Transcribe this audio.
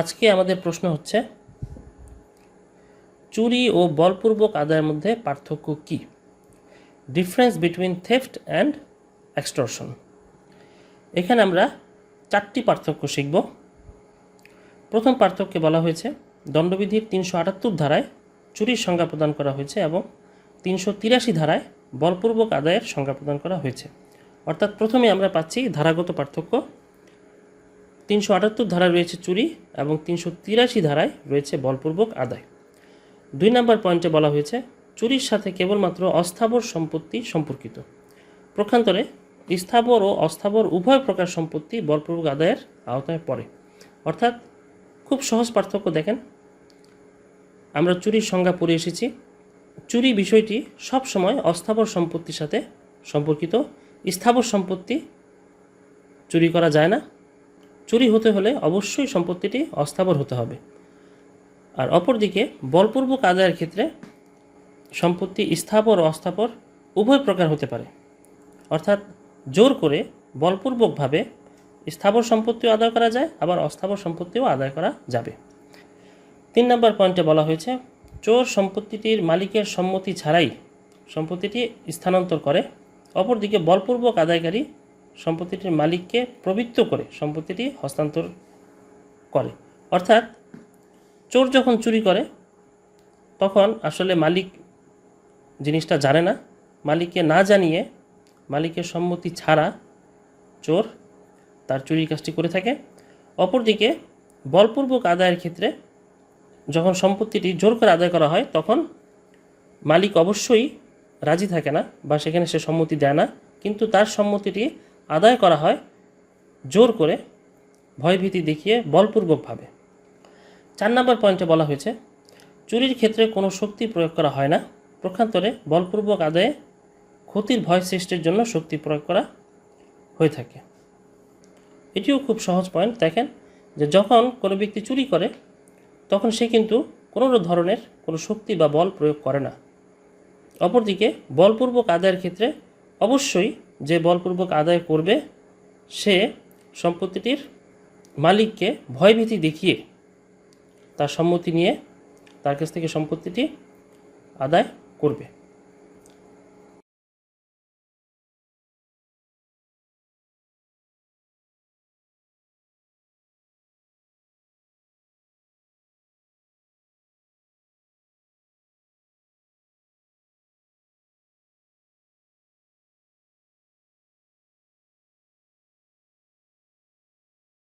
আজকে আমাদের প্রশ্ন হচ্ছে, চুরি ও বলপূর্বক আদায়ের মধ্যে পার্থক্য কি? Difference between theft and extortion এখানে আমরা চারটি পার্থক্য শিখব। প্রথম পার্থক্যে বলা হয়েছে, দণ্ডবিধির তিনশো আটাত্তর ধারায় চুরির সংজ্ঞা প্রদান করা হয়েছে এবং তিনশো তিরাশি ধারায় বলপূর্বক আদায়ের সংজ্ঞা প্রদান করা হয়েছে। অর্থাৎ প্রথমে আমরা পাচ্ছি ধারাগত পার্থক্য তিনশো আটাত্তর ধারায় রয়েছে চুরি এবং তিনশো তিরাশি ধারায় রয়েছে বলপূর্বক আদায়। দুই নম্বর পয়েন্টে বলা হয়েছে, চুরির সাথে কেবলমাত্র অস্থাবর সম্পত্তি সম্পর্কিত। প্রক্ষান্তরে, স্থাবর ও অস্থাবর উভয় প্রকার সম্পত্তি বলপূর্বক আদায়ের আওতায় পড়ে। অর্থাৎ, খুব সহজ পার্থক্য দেখেন। আমরা চুরির সংজ্ঞা পড়ে এসেছি। চুরি বিষয়টি সব সময় অস্থাবর সম্পত্তির সাথে সম্পর্কিত। স্থাবর সম্পত্তি চুরি করা যায় না। চুরি হতে হলে অবশ্যই সম্পত্তিটি অস্থাবর হতে হবে। আর অপরদিকে, বলপূর্বক আদায়ের ক্ষেত্রে সম্পত্তি স্থাবর, অস্থাবর উভয় প্রকার হতে পারে। অর্থাৎ, জোর করে বলপূর্বকভাবে স্থাবর সম্পত্তিও আদায় করা যায়, আবার অস্থাবর সম্পত্তিও আদায় করা যাবে। তিন নম্বর পয়েন্টে বলা হয়েছে, চোর সম্পত্তিটির মালিকের সম্মতি ছাড়াই সম্পত্তিটি স্থানান্তর করে। অপরদিকে, বলপূর্বক আদায়কারী সম্পত্তিটির মালিককে প্রবৃত্ত করে সম্পত্তিটি হস্তান্তর করে। অর্থাৎ চোর যখন চুরি করে, তখন আসলে মালিক জিনিসটা জানে না। মালিককে না জানিয়ে, মালিকের সম্মতি ছাড়া চোর তার চুরির কাজটি করে থাকে। অপরদিকে বলপূর্বক আদায়ের ক্ষেত্রে যখন সম্পত্তিটি জোর করে আদায় করা হয়, তখন মালিক অবশ্যই রাজি থাকে না বা সেখানে সে সম্মতি দেয় না। কিন্তু তার সম্মতিটি আদায় করা হয়, জোর করে ভয়ভীতি দেখিয়ে বলপূর্বকভাবে। চার নম্বর পয়েন্টে বলা হয়েছে, চুরির ক্ষেত্রে কোনো শক্তি প্রয়োগ করা হয় না। প্রক্ষান্তরে বলপূর্বক আদায়ে ক্ষতির ভয় সৃষ্টির জন্য শক্তি প্রয়োগ করা হয়ে থাকে। এটিও খুব সহজ পয়েন্ট। দেখেন যে যখন কোনো ব্যক্তি চুরি করে, তখন সে কিন্তু কোনো ধরনের কোনো শক্তি বা বল প্রয়োগ করে না। অপরদিকে বলপূর্বক আদায়ের ক্ষেত্রে অবশ্যই যে বলপূর্বক আদায় করবে, সে সম্পত্তিটির মালিককে ভয়ভীতি দেখিয়ে তার সম্মতি নিয়ে তার কাছ থেকে সম্পত্তিটি আদায় করবে।